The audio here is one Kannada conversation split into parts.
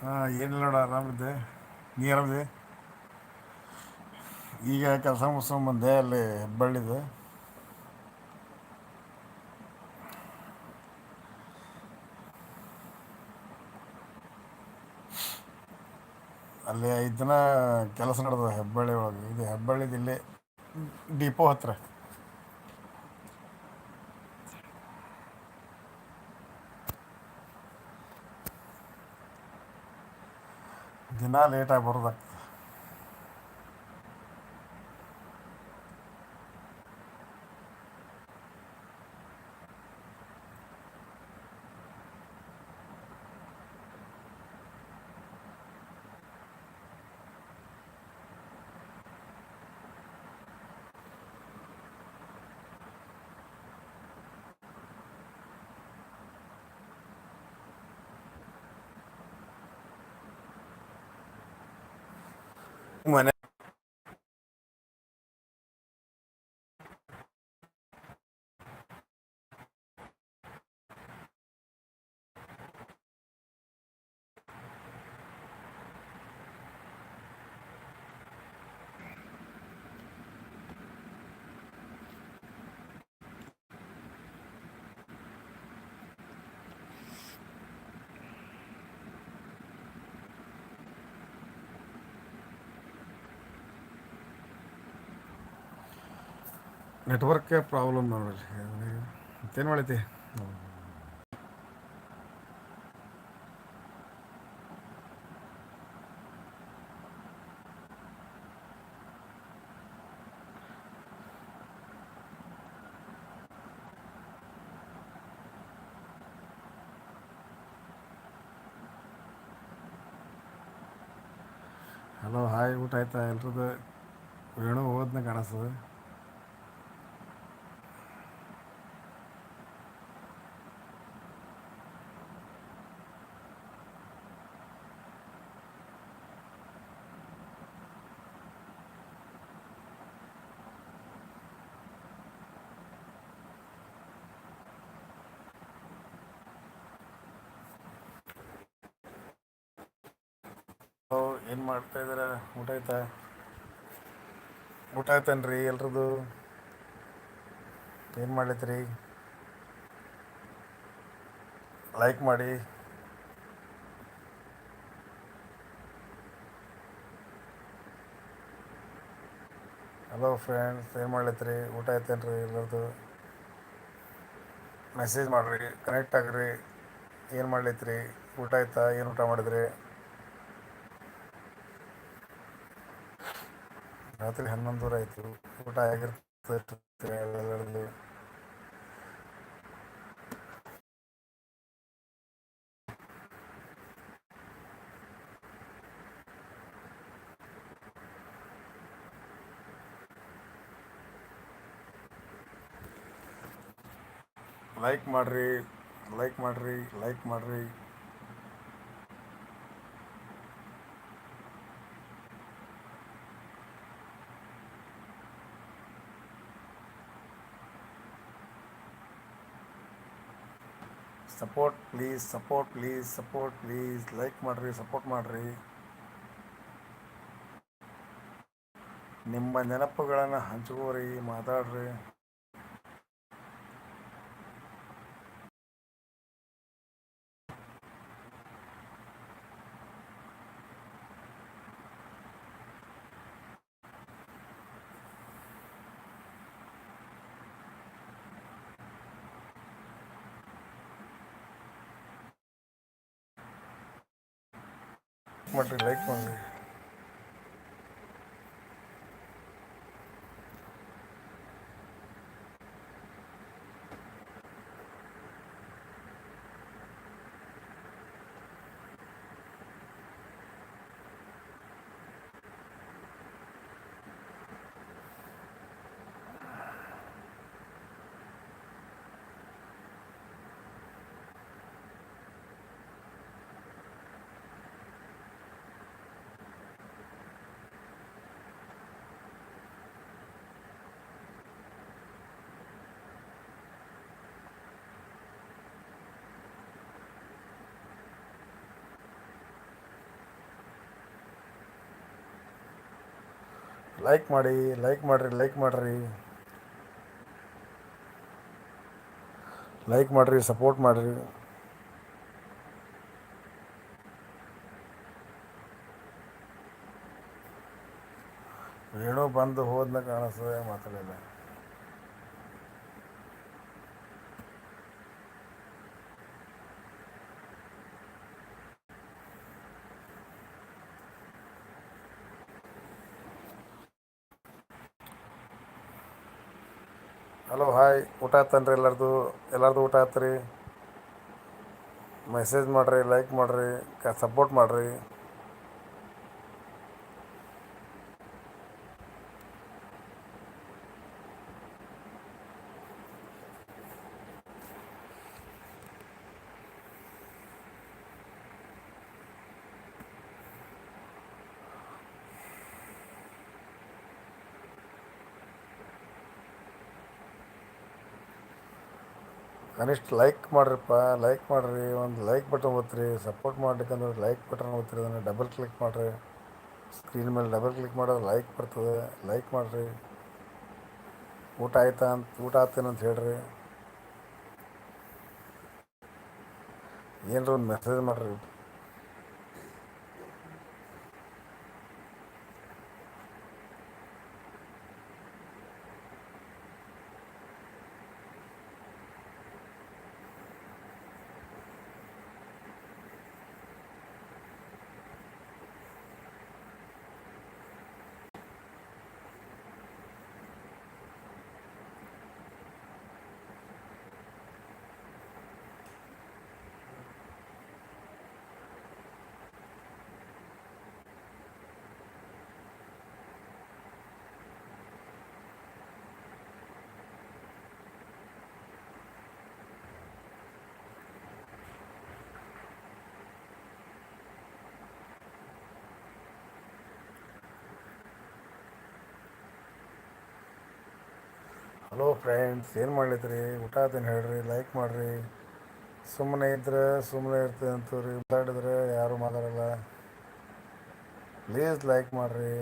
ಹಾಂ ಏನಿಲ್ಲ ನೋಡ ಆರಾಮಿದ್ದೆ. ನೀ ಆರಾಮಿದೆ ಈಗ ಕೆಲಸ ಮುಗಿಸ್ಕೊಂಬಂದೆ ಅಲ್ಲಿ ಹೆಬ್ಬಳ್ಳಿದೆ. ಅಲ್ಲಿ ಐದು ದಿನ ಕೆಲಸ ನಡೆದ ಹೆಬ್ಬಳ್ಳಿ ಒಳಗೆ. ಇದು ಹೆಬ್ಬಳ್ಳಿದಿಲ್ಲಿ ಡಿಪೋ ಹತ್ರ. ದಿನ ಲೇಟಾಗಿ ಬರೋದಾಗ್ತದೆ manera ನೆಟ್ವರ್ಕೇ ಪ್ರಾಬ್ಲಮ್ ನೋಡ್ರಿ. ಮತ್ತೇನು ಮಾಡೈತಿ? ಹಲೋ ಹಾಯ್ ಊಟ ಆಯ್ತಾ? ಎಲ್ರದ್ದು? ವೇಣು ಹೋದ್ನ ಕಾಣಿಸ್ತದೆ. ಏನು ಮಾಡ್ತಾ ಇದ್ದೀರಾ? ಊಟ ಆಯ್ತಾ? ಊಟ ಆಯ್ತೇನ್ರಿ ಎಲ್ರದ್ದು? ಏನು ಮಾಡ್ಲಿತ್ರಿ ಲೈಕ್ ಮಾಡಿ. ಹಲೋ ಫ್ರೆಂಡ್ಸ್ ಏನು ಮಾಡ್ಲತ್ತೀರಿ ಊಟ ಆಯ್ತೇನ್ರಿ ಎಲ್ಲರದು ಮೆಸೇಜ್ ಮಾಡಿರಿ ಕನೆಕ್ಟ್ ಆಗ್ರಿ. ಏನು ಮಾಡ್ಲಿತ್ರಿ? ಊಟ ಆಯ್ತಾ? ಏನು ಊಟ ಮಾಡಿದ್ರಿ? ರಾತ್ರಿ ಹನ್ನೊಂದುವರೆ ಆಯಿತು. ಊಟ ಆಗಿರ್ತದೆ ಲೈಕ್ ಮಾಡ್ರಿ ಲೈಕ್ ಮಾಡ್ರಿ ಲೈಕ್ ಮಾಡಿರಿ. Support please support please support please like ಮಾಡಿರಿ ಸಪೋರ್ಟ್ ಮಾಡಿರಿ. ನಿಮ್ಮ ನೆನಪುಗಳನ್ನು ಹಂಚ್ಕೋರಿ ಮಾತಾಡ್ರಿ. ಮಾಡಿರಿ ಲೈಕ್ ಮಾಡಿರಿ ಲೈಕ್ ಮಾಡಿ ಲೈಕ್ ಮಾಡಿರಿ ಲೈಕ್ ಮಾಡಿರಿ. ಲೈಕ್ ಮಾಡಿರಿ ಸಪೋರ್ಟ್ ಮಾಡಿರಿ. ಏನೋ ಬಂದು ಹೋದ್ನ ಕಾಣಿಸ್ತದೆ ಮಾತಾಡಲಿಲ್ಲ ಹಲೋ ಹಾಯ್ ಊಟ ಆತನ್ರಿ ಎಲ್ಲರದು? ಎಲ್ಲರದು ಊಟ ಆತ್ರಿ ಮೆಸೇಜ್ ಮಾಡಿರಿ ಲೈಕ್ ಮಾಡಿರಿ ಸಪೋರ್ಟ್ ಮಾಡಿರಿ. ಕನಿಷ್ಠ ಲೈಕ್ ಮಾಡ್ರಿಪ್ಪ ಲೈಕ್ ಮಾಡ್ರಿ, ಒಂದು ಲೈಕ್ ಬಟನ್ ಒತ್ತಿರಿ ಸಪೋರ್ಟ್ ಮಾಡ್ಲಿಕ್ಕಂದ್ರೆ ಲೈಕ್ ಬಟನ್ ಓದ್ತೀರಿ ಅದನ್ನು ಡಬಲ್ ಕ್ಲಿಕ್ ಮಾಡಿರಿ. ಸ್ಕ್ರೀನ್ ಮೇಲೆ ಡಬಲ್ ಕ್ಲಿಕ್ ಮಾಡೋದು ಲೈಕ್ ಬರ್ತದೆ ಲೈಕ್ ಮಾಡಿರಿ. ಊಟ ಆಯ್ತಾ ಅಂತ, ಊಟ ಆಗ್ತೇನಂತ ಹೇಳ್ರಿ. ಏನರ ಒಂದು ಮೆಸೇಜ್ ಮಾಡಿರಿ. ಹಲೋ ಫ್ರೆಂಡ್ಸ್ ಏನು ಮಾಡ್ಲಿತ್ರಿ ಊಟ ಆತೇನು ಹೇಳ್ರಿ? ಲೈಕ್ ಮಾಡಿರಿ. ಸುಮ್ಮನೆ ಇದ್ರೆ ಸುಮ್ಮನೆ ಇರ್ತದೆ ಅಂತವ್ರಿ ಮಾತಾಡಿದ್ರೆ ಯಾರು ಮಾತಾಡಲ್ಲ. ಪ್ಲೀಸ್ ಲೈಕ್ ಮಾಡಿರಿ.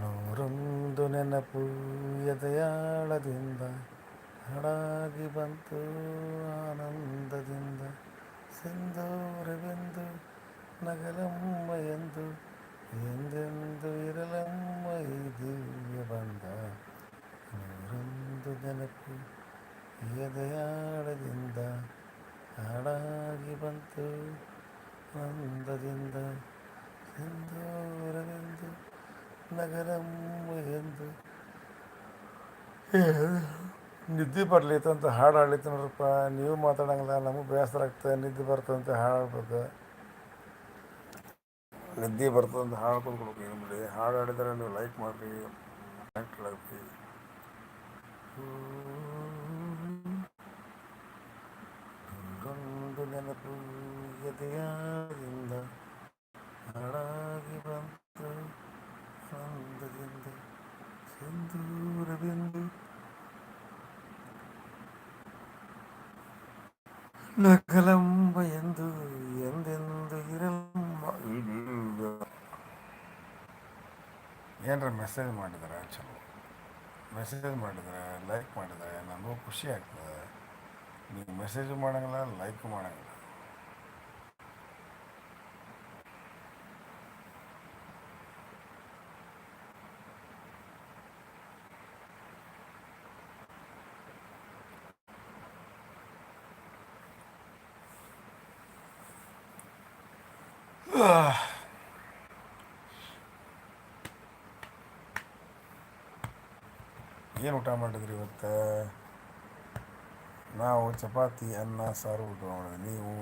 ನೂರೊಂದು ನೆನಪು ಎದೆಯಾಳದಿಂದ ಹಾಡಾಗಿ ಬಂತು ಆನಂದದಿಂದ ಸಿಂಧೂರವೆಂದು ನಗಲಮ್ಮ ಎಂದು ಎಂದೆಂದು ಇರಲಮ್ಮ ಈ ದಿವ್ಯ ಬಂದ. ನೂರೊಂದು ನೆನಪು ಎದೆಯಾಡದಿಂದ ಹಾಡಾಗಿ ಬಂತು ಆನಂದದಿಂದ ಸಿಂಧೂರವೆಂದು ನಗರಮ್ಮ ಎಂದು ನಿದ್ದೆ ಬರ್ಲಿತ್ತಂತ ಹಾಡು ಹಾಡ್ಲಿತ್ತು ನೋಡ್ರಪ್ಪ, ನೀವು ಮಾತಾಡಂಗಿಲ್ಲ, ನಮಗೆ ಬೇಸರ ಆಗ್ತದೆ, ನಿದ್ದೆ ಬರ್ತದಂತ ಹಾಡ್ಬೇಕು ನಿದ್ದೆ ಬರ್ತದಂತ ಹಾಡು ಏನು ಮಾಡಿ ಹಾಡು ಹಾಡಿದ್ರೆ ನೀವು ಲೈಕ್ ಮಾಡಿರಿ ಕನೆಕ್ಟ್ ಒಂದು ನೆನಪು ಎದೆಯಾದಿಂದ ಹಾಡಾಗಿ ಬಂತು. ಆನಂದದಿಂದ ಸಿಂಧೂರವೆಂದು ನಗಲಂಬ ಎಂದು ಎಂದೆಂದು ಇರಲಂಬ ಏನರ ಮೆಸೇಜ್ ಮಾಡಿದ್ರೆ ಚಲೋ? ಮೆಸೇಜ್ ಮಾಡಿದ್ರೆ? ಲೈಕ್ ಮಾಡಿದ್ರೆ? ನನಗೂ ಖುಷಿ ಆಗ್ತದೆ. ನೀವು ಮೆಸೇಜ್ ಮಾಡೋಂಗಿಲ್ಲ ಲೈಕ್ ಮಾಡಂಗಿಲ್ಲ. ಏನು ಊಟ ಮಾಡಿದ್ರಿ ಇವತ್ತು? ನಾವು ಚಪಾತಿ ಅನ್ನ ಸಾರು ಊಟ ಮಾಡಿದ್ವಿ ನೀವು?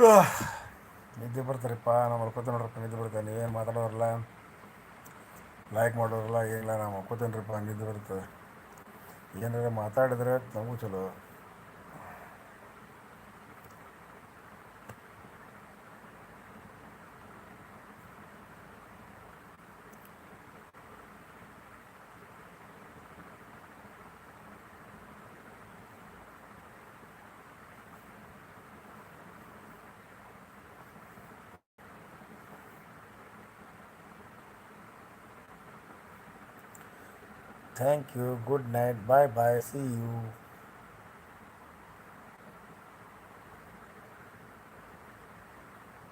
ನಿದ್ದೆ ಬರ್ತಾರಪ್ಪ, ನಾವು ಮಲ್ಕೋತೀನಿ ನೋಡ್ರಪ್ಪ, ನಿದ್ದೆ ಬರ್ತಾರೆ ನೀವೇನು ಮಾತಾಡೋರಲ್ಲ. ಲೈಕ್ ಮಾಡೋರಲ್ಲ, ಏನಿಲ್ಲ, ನಾವು ಮಲ್ಕೋತೀನಿ ನಿದ್ದೆ ಬರ್ತದೆ. ಏನಾರ ಮಾತಾಡಿದ್ರೆ ನಮಗೂ ಚಲೋ. Thank you. Good night. Bye bye. See you.